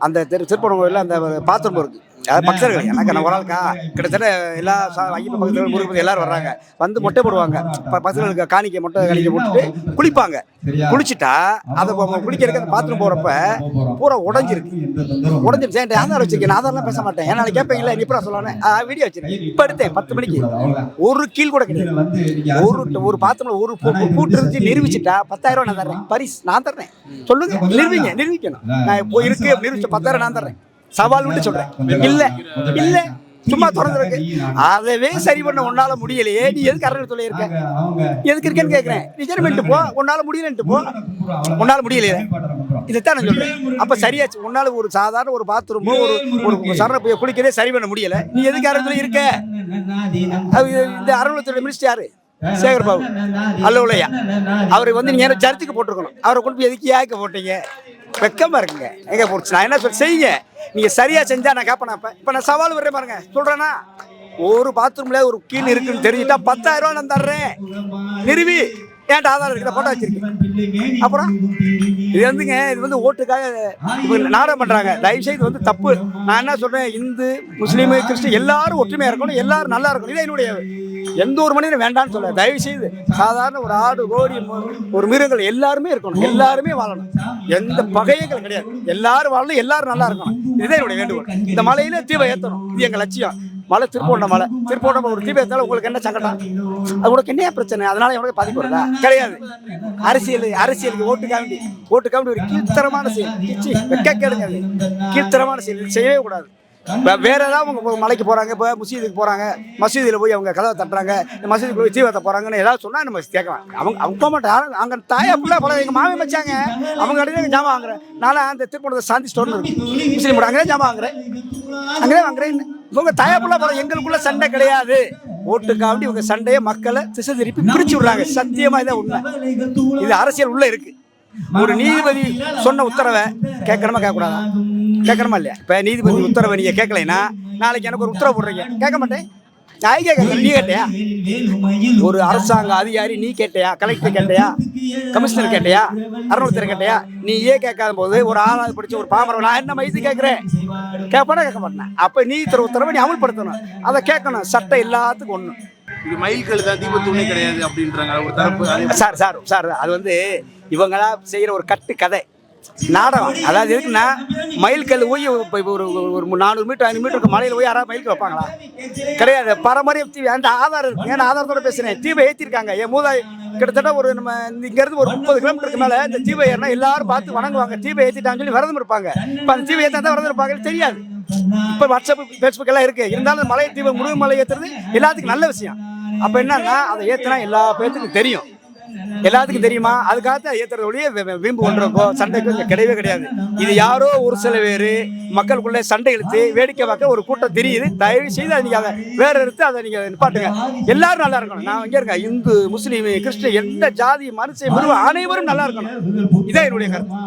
அந்த திரு திருப்பணம் கோயிலில் அந்த பாத்திரம் இருக்குது அதாவது பக்தர்கள் எனக்கு நான் ஒரு ஆளுக்கா? கிட்டத்தட்ட எல்லா ஐயப்ப பக்தர்கள் முருகன் எல்லாரும் வர்றாங்க. வந்து மொட்டை போடுவாங்க. பக்தர்களுக்கு காணிக்கை மொட்டை காணிக்கை போட்டுட்டு குளிப்பாங்க. குளிச்சுட்டா அதை குளிக்கிறதுக்கு அந்த பாத்ரூம் போகிறப்ப பூரா உடஞ்சிருக்கு. உடஞ்சிருச்சு. என்கிட்ட ஆதாரம் வச்சிருக்கேன்? நான் அதெல்லாம் பேச மாட்டேன். ஏன்னா கேட்பீங்களா நீ இப்போ சொல்லணும். வீடியோ வச்சிருக்கேன். இப்போ எடுத்தேன். பத்து மணிக்கு. ஒரு கீழ் கூட கிடையாது. ஒரு ஒரு பாத்திரம்ல ஒரு பூட்டு இருந்துச்சு நிரூபிச்சுட்டா பத்தாயிரம் நான் தர்றேன். பரிஸ் நான் தர்றேன். சொல்லுங்க. நிரூபிங்க நிரூபிக்கணும். நான் இப்போ இருக்கு நிரூபிச்ச பத்தாயிரம் நான் தர்றேன். சவால் விட்டு சொல்றேன். இல்ல இல்ல சும்மா திறந்துருக்கு அதவே சரி பண்ண உன்னால முடியலையே. நீ எதுக்கு சொல்லி இருக்க எதுக்கு இருக்கேன்னு சரி பண்ணிட்டு போ. உன்னால முடியலன்ட்டு போ. உன்னால முடியலையே. இதைத்தான் நான் சொல்றேன். அப்ப சரியாச்சு. உன்னால ஒரு சாதாரண ஒரு பாத்ரூமோ ஒரு ஒரு சரண போய் குளிக்கிறதே சரி பண்ண முடியல. நீ எதுக்கு அரங்கத்துல இருக்க? இந்த அறநிலையத்துறை மினிஸ்டர் யாரு? சேகர் பாபு. அல்லவுலையா. அவரை வந்து நீங்க சர்ச்சுக்கு போட்டிருக்கணும்? அவரை கொண்டு போய் எதுக்கு ஏக்க போட்டீங்க? வெக்கமா இருக்குங்க. எங்க போச்சு நான் என்ன சொல் செய்யுங்க. நீங்க சரியா செஞ்சா நான் கேட்பேன் இப்ப இப்போ நான் சவால் வர்றேன் பாருங்க. சொல்கிறேன்னா ஒரு பாத்ரூம்ல ஒரு கீழ் இருக்குன்னு தெரிஞ்சுட்டா பத்தாயிரம் ரூபா நான் தர்றேன். நிறுவி. ஏன்ட்ட ஆதாரம் இருக்கிற போட்டோ வச்சிருக்கேன் அப்புறம்? இது வந்துங்க இது வந்து ஓட்டுக்காக இவங்க நாடகம் பண்றாங்க. தயவு செய்து வந்து தப்பு. நான் என்ன சொல்றேன் இந்து முஸ்லீமு கிறிஸ்டின் எல்லாரும் ஒற்றுமையா இருக்கணும் எல்லாரும் நல்லா இருக்கணும். இதான் என்னுடைய எந்த ஒரு மனிதனும் வேண்டாம்னு சொல்ல தயவு செய்து சாதாரண ஒரு ஆடு கோடி ஒரு மிருகங்கள் எல்லாருமே இருக்கணும். எல்லாருமே வாழணும். எந்த பகையங்கள் கிடையாது. எல்லாரும் வாழணும் எல்லாரும் நல்லா இருக்கணும். இதுதான் என்னுடைய வேண்டுகோள். இந்த மலையில தீபம் ஏற்றணும் இது எங்க லட்சியம். மலை திருப்போண்ட மலை திருப்போண்ட ஒரு தீபம் ஏத்தாலும் உங்களுக்கு என்ன சங்கடம்? அது உனக்கு என்ன பிரச்சனை. அதனால உனக்கு பாதிப்பு வருதா? கிடையாது. அரசியல் அரசியலுக்கு ஓட்டு காண்டி ஓட்டு காண்டி ஒரு கீழ்த்தரமான செயல். கிச்சி, வெக்க கேளுங்க. கீழ்த்தரமான செயல். செய்யவே கூடாது. வேற ஏதாவது அவங்க மலைக்கு போறாங்க இப்போ மசீதுக்கு போறாங்க மசீதியில் போய் அவங்க கதவை தட்டுறாங்க இந்த மசீதுக்கு போய் தீவத்தை போறாங்கன்னு ஏதாவது சொன்னா நம்ம கேட்கலாம். அவங்க அவங்க மாட்டாங்க. அங்க தாயா பிள்ளை பல எங்க மாமன் வச்சாங்க அவங்க கடையில் ஜாமான் வாங்குறேன். நானும் அந்த திருப்பணத்தை சாந்தி ஸ்டோர்னு இருக்கு முஸ்லீம் அங்கே ஜாமான் வாங்குறேன். அங்கே வாங்குறேன் இவங்க தாயா பிள்ளை எங்களுக்குள்ள சண்டை கிடையாது. ஓட்டுக்காண்டி இவங்க சண்டையை மக்களை திசை திருப்பி பிரிச்சு விடுறாங்க. சத்தியமா இதான் உண்மை. இது அரசியல் உள்ள இருக்கு. ஒரு நீதிபதி சொன்ன உத்தரவை கேட்கணுமா கேட்கக்கூடாதா? கேட்கணுமா இல்லையா? இப்போ நீதிபதி உத்தரவை நீங்கள் கேட்கலைன்னா நாளைக்கு எனக்கு ஒரு உத்தரவு போடுறீங்க. கேட்க மாட்டேன். நான் கேட்க நீ கேட்டியா? ஒரு அரசாங்க அதிகாரி நீ கேட்டியா? கலெக்டர் கேட்டியா? கமிஷனர் கேட்டியா? அறநிலையத்துறை கேட்டியா? நீ ஏன் கேட்காத போது ஒரு ஆளாவது படிச்ச ஒரு பாமரம் நான் என்ன மைது கேட்குறேன்? கேட்பானா கேட்க மாட்டேன் அப்போ நீதித்துறை உத்தரவை நீ அமல்படுத்தணும். அதை கேட்கணும். சட்டம் எல்லாத்துக்கும் ஒன்று இது மயில் கழுதா தீபத்தூணே கிடையாது அப்படின்றாங்க. ஒரு தரப்பு சார் சார் சார் அது வந்து இவங்களா செய்யற ஒரு கட்டு கதை நாடகம். அதாவது எதுக்குன்னா மயில் கல் போய் இப்போ ஒரு ஒரு ஒரு நானூறு மீட்டர் ஐநூறு மீட்டருக்கு மலையில் போய் யாராவது மயிலுக்கு வைப்பாங்களா? கிடையாது. பரம்பரை தீ அந்த ஆதாரம் இருக்கு. ஏன்னா ஆதாரத்தோட பேசுறேன்? தீவை ஏற்றிருக்காங்க என் மூதாய் கிட்டத்தட்ட ஒரு நம்ம இங்கேருந்து ஒரு முப்பது கிலோமீட்டருக்கு மேலே இந்த தீவை ஏறினா எல்லாரும் பார்த்து வணங்குவாங்க. தீவை ஏற்றிட்டாங்கன்னு சொல்லி விரதம் இருப்பாங்க. இப்போ அந்த தீவை ஏற்றா தான் விரதம் இருப்பாங்கன்னு தெரியாது. இப்போ வாட்ஸ்அப் ஃபேஸ்புக் எல்லாம் இருக்குது இருந்தாலும் மலை தீவை முருகன் மலை ஏற்றுறது எல்லாத்துக்கும் நல்ல விஷயம். அப்போ என்னன்னா அதை ஏற்றினா எல்லா பேர்த்துக்கும் தெரியும். எல்லாத்துக்கும் தெரியுமா? அதுக்காக ஏத்துறது ஒழிய வீம்பு ஒன்றுக்கோ சண்டைக்கு கிடையவே கிடையாது. இது யாரோ ஒரு சில பேர் மக்களுக்குள்ளே சண்டை இழுத்து வேடிக்கை பார்க்க ஒரு கூட்டம் தெரியுது. தயவு செய்து அதை நீங்க அதை வேற எடுத்து அதை நீங்க நிப்பாட்டுங்க. எல்லாரும் நல்லா இருக்கணும். நான் இங்க இருக்கேன். இந்து முஸ்லீம் கிறிஸ்டின் எந்த ஜாதி மனுஷன் அனைவரும் நல்லா இருக்கணும். இதான் என்னுடைய கருத்து.